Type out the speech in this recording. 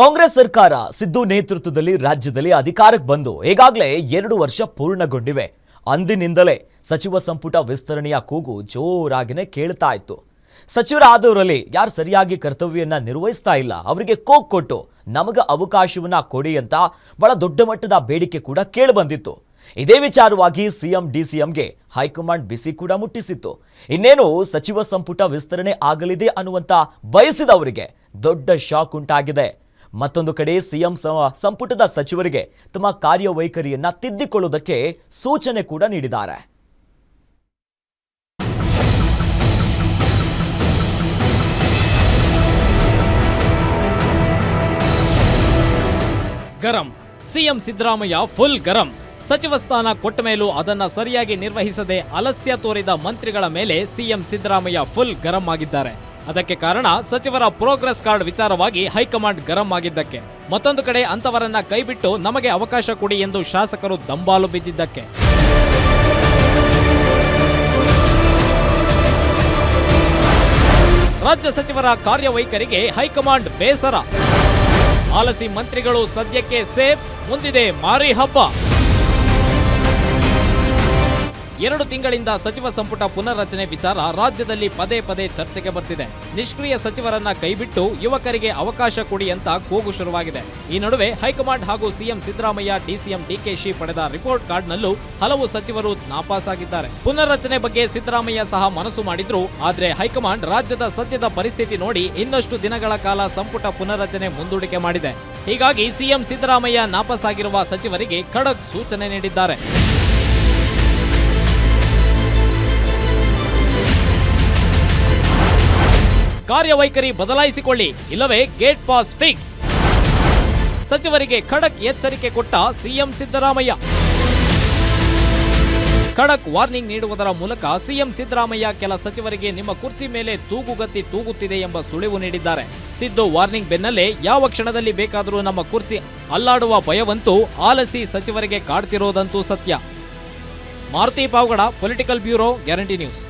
ಕಾಂಗ್ರೆಸ್ ಸರ್ಕಾರ ಸಿದ್ದು ನೇತೃತ್ವದಲ್ಲಿ ರಾಜ್ಯದಲ್ಲಿ ಅಧಿಕಾರಕ್ಕೆ ಬಂದು ಈಗಾಗಲೇ ಎರಡು ವರ್ಷ ಪೂರ್ಣಗೊಂಡಿವೆ. ಅಂದಿನಿಂದಲೇ ಸಚಿವ ಸಂಪುಟ ವಿಸ್ತರಣೆಯ ಕೂಗು ಜೋರಾಗಿನೇ ಕೇಳ್ತಾ ಇತ್ತು. ಸಚಿವರಾದವರಲ್ಲಿ ಯಾರು ಸರಿಯಾಗಿ ಕರ್ತವ್ಯವನ್ನು ನಿರ್ವಹಿಸ್ತಾ ಇಲ್ಲ, ಅವರಿಗೆ ಕೋಕ್ ಕೊಟ್ಟು ನಮಗೆ ಅವಕಾಶವನ್ನ ಕೊಡಿ ಅಂತ ಬಹಳ ದೊಡ್ಡ ಮಟ್ಟದ ಬೇಡಿಕೆ ಕೂಡ ಕೇಳಿಬಂದಿತ್ತು ಇದೇ ವಿಚಾರವಾಗಿ ಸಿಎಂ, ಡಿಸಿಎಂಗೆ ಹೈಕಮಾಂಡ್ ಬಿಸಿ ಕೂಡ ಮುಟ್ಟಿಸಿತ್ತು. ಇನ್ನೇನು ಸಚಿವ ಸಂಪುಟ ವಿಸ್ತರಣೆ ಆಗಲಿದೆ ಅನ್ನುವಂತ ಬಯಸಿದವರಿಗೆ ದೊಡ್ಡ ಶಾಕ್ ಉಂಟಾಗಿದೆ. ಮತ್ತೊಂದು ಕಡೆ ಸಿಎಂ ಸಂಪುಟದ ಸಚಿವರಿಗೆ ತಮ್ಮ ಕಾರ್ಯವೈಖರಿಯನ್ನ ತಿದ್ದಿಕೊಳ್ಳುವುದಕ್ಕೆ ಸೂಚನೆ ಕೂಡ ನೀಡಿದ್ದಾರೆ. ಗರಂ. ಸಿಎಂ ಸಿದ್ದರಾಮಯ್ಯ ಫುಲ್ ಗರಂ. ಸಚಿವ ಸ್ಥಾನ ಕೊಟ್ಟ ಮೇಲೂ ಅದನ್ನ ಸರಿಯಾಗಿ ನಿರ್ವಹಿಸದೆ ಅಲಸ್ಯ ತೋರಿದ ಮಂತ್ರಿಗಳ ಮೇಲೆ ಸಿಎಂ ಸಿದ್ದರಾಮಯ್ಯ ಫುಲ್ ಗರಂ ಆಗಿದ್ದಾರೆ. ಅದಕ್ಕೆ ಕಾರಣ ಸಚಿವರ ಪ್ರೋಗ್ರೆಸ್ ಕಾರ್ಡ್ ವಿಚಾರವಾಗಿ ಹೈಕಮಾಂಡ್ ಗರಂ ಆಗಿದ್ದಕ್ಕೆ. ಮತ್ತೊಂದು ಕಡೆ ಅಂತವರನ್ನ ಕೈಬಿಟ್ಟು ನಮಗೆ ಅವಕಾಶ ಕೊಡಿ ಎಂದು ಶಾಸಕರು ದಂಬಾಲು ಬಿದ್ದಿದ್ದಕ್ಕೆ. ರಾಜ್ಯ ಸಚಿವರ ಕಾರ್ಯವೈಖರಿಗೆ ಹೈಕಮಾಂಡ್ ಬೇಸರ. ಆಲಸಿ ಮಂತ್ರಿಗಳು ಸದ್ಯಕ್ಕೆ ಸೇಫ್, ಮುಂದಿದೆ ಮಾರಿ ಹಬ್ಬ. ಎರಡು ತಿಂಗಳಿಂದ ಸಚಿವ ಸಂಪುಟ ಪುನರ್ರಚನೆ ವಿಚಾರ ರಾಜ್ಯದಲ್ಲಿ ಪದೇ ಪದೇ ಚರ್ಚೆಗೆ ಬರ್ತಿದೆ. ನಿಷ್ಕ್ರಿಯ ಸಚಿವರನ್ನ ಕೈಬಿಟ್ಟು ಯುವಕರಿಗೆ ಅವಕಾಶ ಕೊಡಿ ಅಂತ ಕೂಗು ಶುರುವಾಗಿದೆ. ಈ ನಡುವೆ ಹೈಕಮಾಂಡ್ ಹಾಗೂ ಸಿಎಂ ಸಿದ್ದರಾಮಯ್ಯ ಡಿಸಿಎಂ ಡಿಕೆಶಿ ಪಡೆದ ರಿಪೋರ್ಟ್ ಕಾರ್ಡ್ನಲ್ಲೂ ಹಲವು ಸಚಿವರು ನಾಪಾಸಾಗಿದ್ದಾರೆ. ಪುನರ್ರಚನೆ ಬಗ್ಗೆ ಸಿದ್ದರಾಮಯ್ಯ ಸಹ ಮನಸ್ಸು ಮಾಡಿದ್ರು. ಆದ್ರೆ ಹೈಕಮಾಂಡ್ ರಾಜ್ಯದ ಸದ್ಯದ ಪರಿಸ್ಥಿತಿ ನೋಡಿ ಇನ್ನಷ್ಟು ದಿನಗಳ ಕಾಲ ಸಂಪುಟ ಪುನರ್ರಚನೆ ಮುಂದೂಡಿಕೆ ಮಾಡಿದೆ. ಹೀಗಾಗಿ ಸಿಎಂ ಸಿದ್ದರಾಮಯ್ಯ ನಾಪಸಾಗಿರುವ ಸಚಿವರಿಗೆ ಖಡಕ್ ಸೂಚನೆ ನೀಡಿದ್ದಾರೆ. ಕಾರ್ಯವೈಖರಿ ಬದಲಾಯಿಸಿಕೊಳ್ಳಿ, ಇಲ್ಲವೇ ಗೇಟ್ ಪಾಸ್ ಫಿಕ್ಸ್. ಸಚಿವರಿಗೆ ಖಡಕ್ ಎಚ್ಚರಿಕೆ ಕೊಟ್ಟ ಸಿಎಂ ಸಿದ್ದರಾಮಯ್ಯ. ಖಡಕ್ ವಾರ್ನಿಂಗ್ ನೀಡುವುದರ ಮೂಲಕ ಸಿಎಂ ಸಿದ್ದರಾಮಯ್ಯ ಕೆಲ ಸಚಿವರಿಗೆ ನಿಮ್ಮ ಕುರ್ಚಿ ಮೇಲೆ ತೂಗುಗತ್ತಿ ತೂಗುತ್ತಿದೆ ಎಂಬ ಸುಳಿವು ನೀಡಿದ್ದಾರೆ. ಸಿದ್ದು ವಾರ್ನಿಂಗ್ ಬೆನ್ನಲ್ಲೇ ಯಾವ ಕ್ಷಣದಲ್ಲಿ ಬೇಕಾದರೂ ನಮ್ಮ ಕುರ್ಚಿ ಅಲ್ಲಾಡುವ ಭಯವಂತೂ ಆಲಸಿ ಸಚಿವರಿಗೆ ಕಾಡ್ತಿರೋದಂತೂ ಸತ್ಯ. Maruti Pavagada, political bureau, Guarantee News.